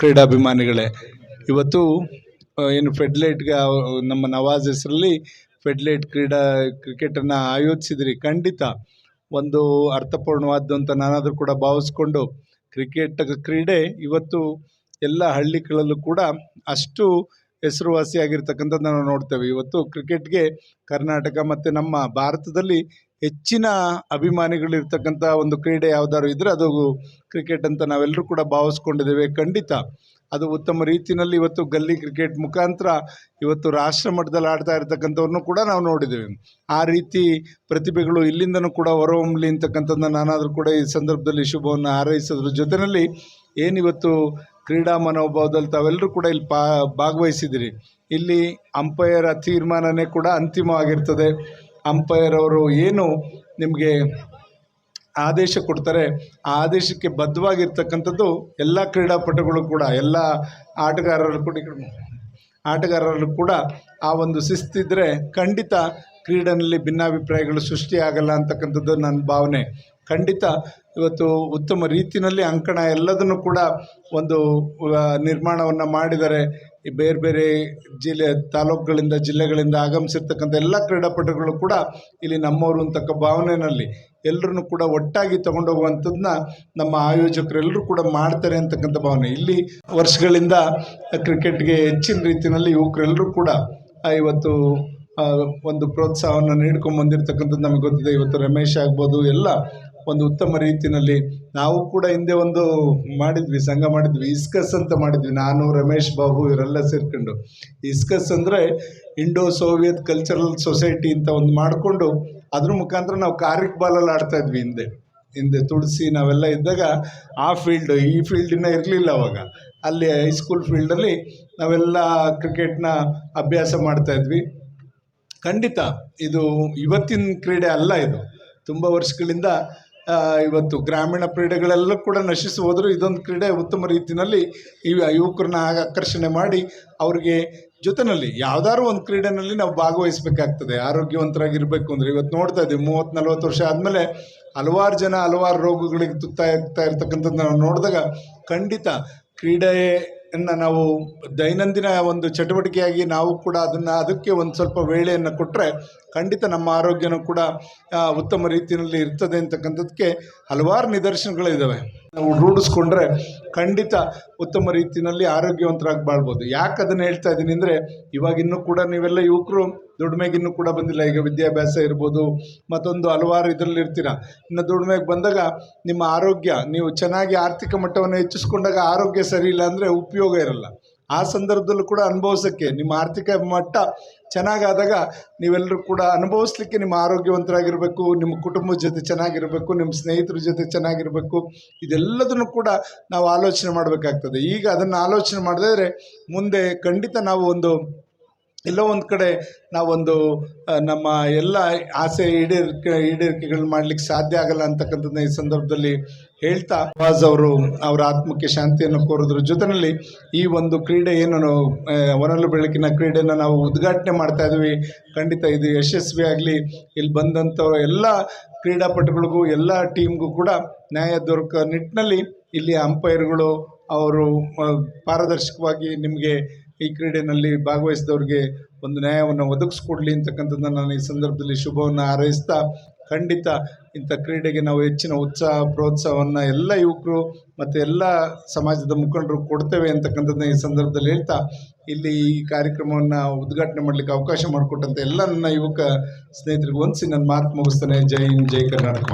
ಕ್ರೀಡಾಭಿಮಾನಿಗಳೇ. ಇವತ್ತು ಏನು ಫೆಡ್ಲೈಟ್ಗೆ ನಮ್ಮ ನವಾಜ್ ಹೆಸರಲ್ಲಿ ಫೆಡ್ಲೈಟ್ ಕ್ರೀಡಾ ಕ್ರಿಕೆಟನ್ನು ಆಯೋಜಿಸಿದ್ರಿ. ಖಂಡಿತ. ಒಂದು ಅರ್ಥಪೂರ್ಣವಾದ್ದು ಅಂತ ನಾನಾದರೂ ಕೂಡ ಭಾವಿಸ್ಕೊಂಡು ಕ್ರಿಕೆಟ್ ಕ್ರೀಡೆ ಇವತ್ತು ಎಲ್ಲ ಹಳ್ಳಿಗಳಲ್ಲೂ ಕೂಡ ಅಷ್ಟು ಹೆಸರುವಾಸಿಯಾಗಿರ್ತಕ್ಕಂಥದ್ದು ನಾವು ನೋಡ್ತೇವೆ. ಇವತ್ತು ಕ್ರಿಕೆಟ್ಗೆ ಕರ್ನಾಟಕ ಮತ್ತು ನಮ್ಮ ಭಾರತದಲ್ಲಿ ಹೆಚ್ಚಿನ ಅಭಿಮಾನಿಗಳಿರ್ತಕ್ಕಂಥ ಒಂದು ಕ್ರೀಡೆ ಯಾವ್ದಾದ್ರು ಇದ್ದರೆ ಅದು ಕ್ರಿಕೆಟ್ ಅಂತ ನಾವೆಲ್ಲರೂ ಕೂಡ ಭಾವಿಸ್ಕೊಂಡಿದ್ದೇವೆ. ಖಂಡಿತ ಅದು ಉತ್ತಮ ರೀತಿಯಲ್ಲಿ ಇವತ್ತು ಗಲ್ಲಿ ಕ್ರಿಕೆಟ್ ಮುಖಾಂತರ ಇವತ್ತು ರಾಷ್ಟ್ರ ಮಟ್ಟದಲ್ಲಿ ಆಡ್ತಾ ಇರತಕ್ಕಂಥವ್ರನ್ನು ಕೂಡ ನಾವು ನೋಡಿದ್ದೇವೆ. ಆ ರೀತಿ ಪ್ರತಿಭೆಗಳು ಇಲ್ಲಿಂದನೂ ಕೂಡ ಹೊರಹೊಮ್ಮಲಿ ಅಂತಕ್ಕಂಥದ್ದನ್ನ ನಾನಾದರೂ ಕೂಡ ಈ ಸಂದರ್ಭದಲ್ಲಿ ಶುಭವನ್ನು ಹಾರೈಸೋದ್ರ ಜೊತೆಯಲ್ಲಿ ಏನಿವತ್ತು ಕ್ರೀಡಾ ಮನೋಭಾವದಲ್ಲಿ ತಾವೆಲ್ಲರೂ ಕೂಡ ಇಲ್ಲಿ ಪಾ ಭಾಗವಹಿಸಿದಿರಿ ಇಲ್ಲಿ ಅಂಪೈರ ತೀರ್ಮಾನನೇ ಕೂಡ ಅಂತಿಮವಾಗಿರ್ತದೆ. ಅಂಪೈರ್ ಅವರು ಏನು ನಿಮಗೆ ಆದೇಶ ಕೊಡ್ತಾರೆ, ಆ ಆದೇಶಕ್ಕೆ ಬದ್ಧವಾಗಿರ್ತಕ್ಕಂಥದ್ದು ಎಲ್ಲ ಕ್ರೀಡಾಪಟುಗಳು ಕೂಡ, ಎಲ್ಲ ಆಟಗಾರರು ಕೂಡ ಆಟಗಾರರು ಕೂಡ ಆ ಒಂದು ಶಿಸ್ತಿದ್ರೆ ಖಂಡಿತ ಕ್ರೀಡೆಯಲ್ಲಿ ಭಿನ್ನಾಭಿಪ್ರಾಯಗಳು ಸೃಷ್ಟಿಯಾಗಲ್ಲ ಅಂತಕ್ಕಂಥದ್ದು ನನ್ನ ಭಾವನೆ. ಖಂಡಿತ ಇವತ್ತು ಉತ್ತಮ ರೀತಿಯಲ್ಲಿ ಅಂಕಣ ಎಲ್ಲದನ್ನು ಕೂಡ ಒಂದು ನಿರ್ಮಾಣವನ್ನು ಮಾಡಿದ್ದಾರೆ ಈ ಬೇರೆ ಬೇರೆ ಜಿಲ್ಲೆ, ತಾಲೂಕುಗಳಿಂದ, ಜಿಲ್ಲೆಗಳಿಂದ ಆಗಮಿಸಿರ್ತಕ್ಕಂಥ ಎಲ್ಲ ಕ್ರೀಡಾಪಟುಗಳು ಕೂಡ ಇಲ್ಲಿ ನಮ್ಮವರು ಅಂತಕ್ಕ ಭಾವನೆಯಲ್ಲಿ ಎಲ್ಲರನ್ನು ಕೂಡ ಒಟ್ಟಾಗಿ ತಗೊಂಡೋಗುವಂಥದ್ದನ್ನ ನಮ್ಮ ಆಯೋಜಕರೆಲ್ಲರೂ ಕೂಡ ಮಾಡ್ತಾರೆ ಅಂತಕ್ಕಂಥ ಭಾವನೆ. ಇಲ್ಲಿ ವರ್ಷಗಳಿಂದ ಕ್ರಿಕೆಟ್ಗೆ ಹೆಚ್ಚಿನ ರೀತಿಯಲ್ಲಿ ಯುವಕರೆಲ್ಲರೂ ಕೂಡ ಇವತ್ತು ಒಂದು ಪ್ರೋತ್ಸಾಹವನ್ನು ನೀಡ್ಕೊಂಡು ಬಂದಿರತಕ್ಕಂಥದ್ದು ನಮಗೆ ಗೊತ್ತಿದೆ. ಇವತ್ತು ರಮೇಶ್ ಆಗ್ಬೋದು, ಎಲ್ಲ ಒಂದು ಉತ್ತಮ ರೀತಿಯಲ್ಲಿ ನಾವು ಕೂಡ ಹಿಂದೆ ಒಂದು ಮಾಡಿದ್ವಿ, ಸಂಘ ಮಾಡಿದ್ವಿ, ಇಸ್ಕಸ್ ಅಂತ ಮಾಡಿದ್ವಿ. ನಾನು, ರಮೇಶ್ ಬಾಬು ಇವರೆಲ್ಲ ಸೇರ್ಕೊಂಡು. ಇಸ್ಕಸ್ ಅಂದರೆ ಇಂಡೋ ಸೋವಿಯತ್ ಕಲ್ಚರಲ್ ಸೊಸೈಟಿ ಅಂತ ಒಂದು ಮಾಡಿಕೊಂಡು ಅದ್ರ ಮುಖಾಂತರ ನಾವು ಕಾರಿಕ್ ಬಾಲಲ್ಲಿ ಆಡ್ತಾ ಇದ್ವಿ ಹಿಂದೆ. ಹಿಂದೆ ತುಳಸಿ ನಾವೆಲ್ಲ ಇದ್ದಾಗ ಆ ಫೀಲ್ಡ್ ಈ ಫೀಲ್ಡಿನ ಇರಲಿಲ್ಲ ಅವಾಗ. ಅಲ್ಲಿ ಹೈಸ್ಕೂಲ್ ಫೀಲ್ಡಲ್ಲಿ ನಾವೆಲ್ಲ ಕ್ರಿಕೆಟ್ನ ಅಭ್ಯಾಸ ಮಾಡ್ತಾ ಇದ್ವಿ. ಖಂಡಿತ, ಇದು ಇವತ್ತಿನ ಕ್ರೀಡೆ ಅಲ್ಲ ಇದು. ತುಂಬ ವರ್ಷಗಳಿಂದ ಇವತ್ತು ಗ್ರಾಮೀಣ ಕ್ರೀಡೆಗಳೆಲ್ಲ ಕೂಡ ನಶಿಸಿ ಹೋದರೂ ಇದೊಂದು ಕ್ರೀಡೆ ಉತ್ತಮ ರೀತಿಯಲ್ಲಿ ಈ ಯುವಕರನ್ನ ಆಕರ್ಷಣೆ ಮಾಡಿ ಅವ್ರಿಗೆ ಜೊತೆಯಲ್ಲಿ ಯಾವ್ದಾದ್ರು ಒಂದು ಕ್ರೀಡೆನಲ್ಲಿ ನಾವು ಭಾಗವಹಿಸಬೇಕಾಗ್ತದೆ, ಆರೋಗ್ಯವಂತರಾಗಿರಬೇಕು ಅಂದರೆ. ಇವತ್ತು ನೋಡ್ತಾ ಇದ್ದೀವಿ, ಮೂವತ್ತು, ನಲ್ವತ್ತು ವರ್ಷ ಆದಮೇಲೆ ಹಲವಾರು ಜನ ಹಲವಾರು ರೋಗಗಳಿಗೆ ತುತ್ತಾಗ್ತಾ ಇರ್ತಕ್ಕಂಥದ್ದು ನಾವು ನೋಡಿದಾಗ ಖಂಡಿತ ಕ್ರೀಡೆಯನ್ನು ನಾವು ದೈನಂದಿನ ಒಂದು ಚಟುವಟಿಕೆಯಾಗಿ ನಾವು ಕೂಡ ಅದನ್ನು ಅದಕ್ಕೆ ಒಂದು ಸ್ವಲ್ಪ ವೇಳೆಯನ್ನು ಕೊಟ್ಟರೆ ಖಂಡಿತ ನಮ್ಮ ಆರೋಗ್ಯನೂ ಕೂಡ ಉತ್ತಮ ರೀತಿಯಲ್ಲಿ ಇರ್ತದೆ ಅಂತಕ್ಕಂಥದ್ದಕ್ಕೆ ಹಲವಾರು ನಿದರ್ಶನಗಳಿದ್ದಾವೆ ನಾವು ರೂಢಿಸ್ಕೊಂಡ್ರೆ ಖಂಡಿತ ಉತ್ತಮ ರೀತಿಯಲ್ಲಿ ಆರೋಗ್ಯವಂತರಾಗಿ ಬಾಳ್ಬೋದು ಯಾಕೆ ಅದನ್ನು ಹೇಳ್ತಾ ಇದ್ದೀನಿ ಅಂದರೆ ಇವಾಗಿನ್ನೂ ಕೂಡ ನೀವೆಲ್ಲ ಯುವಕರು ದುಡಿಮೆಗಿನ್ನೂ ಕೂಡ ಬಂದಿಲ್ಲ. ಈಗ ವಿದ್ಯಾಭ್ಯಾಸ ಇರ್ಬೋದು, ಮತ್ತೊಂದು ಹಲವಾರು ಇದರಲ್ಲಿ ಇರ್ತೀರ. ಇನ್ನು ದುಡಿಮೆಗೆ ಬಂದಾಗ ನಿಮ್ಮ ಆರೋಗ್ಯ, ನೀವು ಚೆನ್ನಾಗಿ ಆರ್ಥಿಕ ಮಟ್ಟವನ್ನು ಹೆಚ್ಚಿಸ್ಕೊಂಡಾಗ ಆರೋಗ್ಯ ಸರಿ ಇಲ್ಲ ಅಂದರೆ ಉಪಯೋಗ ಇರಲ್ಲ. ಆ ಸಂದರ್ಭದಲ್ಲೂ ಕೂಡ ಅನುಭವಿಸೋಕ್ಕೆ ನಿಮ್ಮ ಆರ್ಥಿಕ ಮಟ್ಟ ಚೆನ್ನಾಗಾದಾಗ ನೀವೆಲ್ಲರೂ ಕೂಡ ಅನುಭವಿಸ್ಲಿಕ್ಕೆ ನಿಮ್ಮ ಆರೋಗ್ಯವಂತರಾಗಿರಬೇಕು, ನಿಮ್ಮ ಕುಟುಂಬದ ಜೊತೆ ಚೆನ್ನಾಗಿರಬೇಕು, ನಿಮ್ಮ ಸ್ನೇಹಿತರ ಜೊತೆ ಚೆನ್ನಾಗಿರಬೇಕು, ಇದೆಲ್ಲದನ್ನು ಕೂಡ ನಾವು ಆಲೋಚನೆ ಮಾಡಬೇಕಾಗ್ತದೆ. ಈಗ ಅದನ್ನು ಆಲೋಚನೆ ಮಾಡಿದ್ರೆ ಮುಂದೆ ಖಂಡಿತ ನಾವು ಒಂದು ಎಲ್ಲೋ ಒಂದು ಕಡೆ ನಾವೊಂದು ನಮ್ಮ ಎಲ್ಲ ಆಸೆ ಈಡೇರಿಕೆ ಈಡೇರಿಕೆಗಳನ್ನ ಮಾಡ್ಲಿಕ್ಕೆ ಸಾಧ್ಯ ಆಗಲ್ಲ ಅಂತಕ್ಕಂಥದ್ದನ್ನ ಈ ಸಂದರ್ಭದಲ್ಲಿ ಹೇಳ್ತಾ ನವಾಜ್ ಅವರು ಅವರ ಆತ್ಮಕ್ಕೆ ಶಾಂತಿಯನ್ನು ಕೋರೋದ್ರ. ಜೊತೆಯಲ್ಲಿ ಈ ಒಂದು ಕ್ರೀಡೆ ಏನು ಆ, ಬೆಳಕಿನ ಕ್ರೀಡೆನ ನಾವು ಉದ್ಘಾಟನೆ ಮಾಡ್ತಾ ಇದ್ವಿ. ಖಂಡಿತ ಇದು ಯಶಸ್ವಿ ಆಗಲಿ. ಇಲ್ಲಿ ಬಂದಂಥ ಎಲ್ಲ ಕ್ರೀಡಾಪಟುಗಳಿಗೂ ಎಲ್ಲ ಟೀಮ್ಗೂ ಕೂಡ ನ್ಯಾಯ ದೊರಕ ನಿಟ್ಟಿನಲ್ಲಿ ಇಲ್ಲಿ ಅಂಪೈರ್ಗಳು ಅವರು ಪಾರದರ್ಶಕವಾಗಿ ನಿಮಗೆ ಈ ಕ್ರೀಡೆಯಲ್ಲಿ ಭಾಗವಹಿಸಿದವ್ರಿಗೆ ಒಂದು ನ್ಯಾಯವನ್ನು ಒದಗಿಸ್ಕೊಡ್ಲಿ ಅಂತಕ್ಕಂಥದ್ದನ್ನು ನಾನು ಈ ಸಂದರ್ಭದಲ್ಲಿ ಶುಭವನ್ನು ಹಾರೈಸ್ತಾ, ಖಂಡಿತ ಇಂಥ ಕ್ರೀಡೆಗೆ ನಾವು ಹೆಚ್ಚಿನ ಉತ್ಸಾಹ, ಪ್ರೋತ್ಸಾಹವನ್ನು ಎಲ್ಲ ಯುವಕರು ಮತ್ತು ಎಲ್ಲ ಸಮಾಜದ ಮುಖಂಡರು ಕೊಡ್ತೇವೆ ಅಂತಕ್ಕಂಥದ್ದನ್ನ ಈ ಸಂದರ್ಭದಲ್ಲಿ ಹೇಳ್ತಾ, ಇಲ್ಲಿ ಈ ಕಾರ್ಯಕ್ರಮವನ್ನು ಉದ್ಘಾಟನೆ ಮಾಡಲಿಕ್ಕೆ ಅವಕಾಶ ಮಾಡಿಕೊಟ್ಟಂಥ ಎಲ್ಲ ನನ್ನ ಯುವಕ ಸ್ನೇಹಿತರಿಗೆ ಹೊಂದಿಸಿ ನನ್ನ ಮಾತು ಮುಗಿಸ್ತಾನೆ. ಜೈ ಹಿಂದ್, ಜೈ ಕರ್ನಾಟಕ.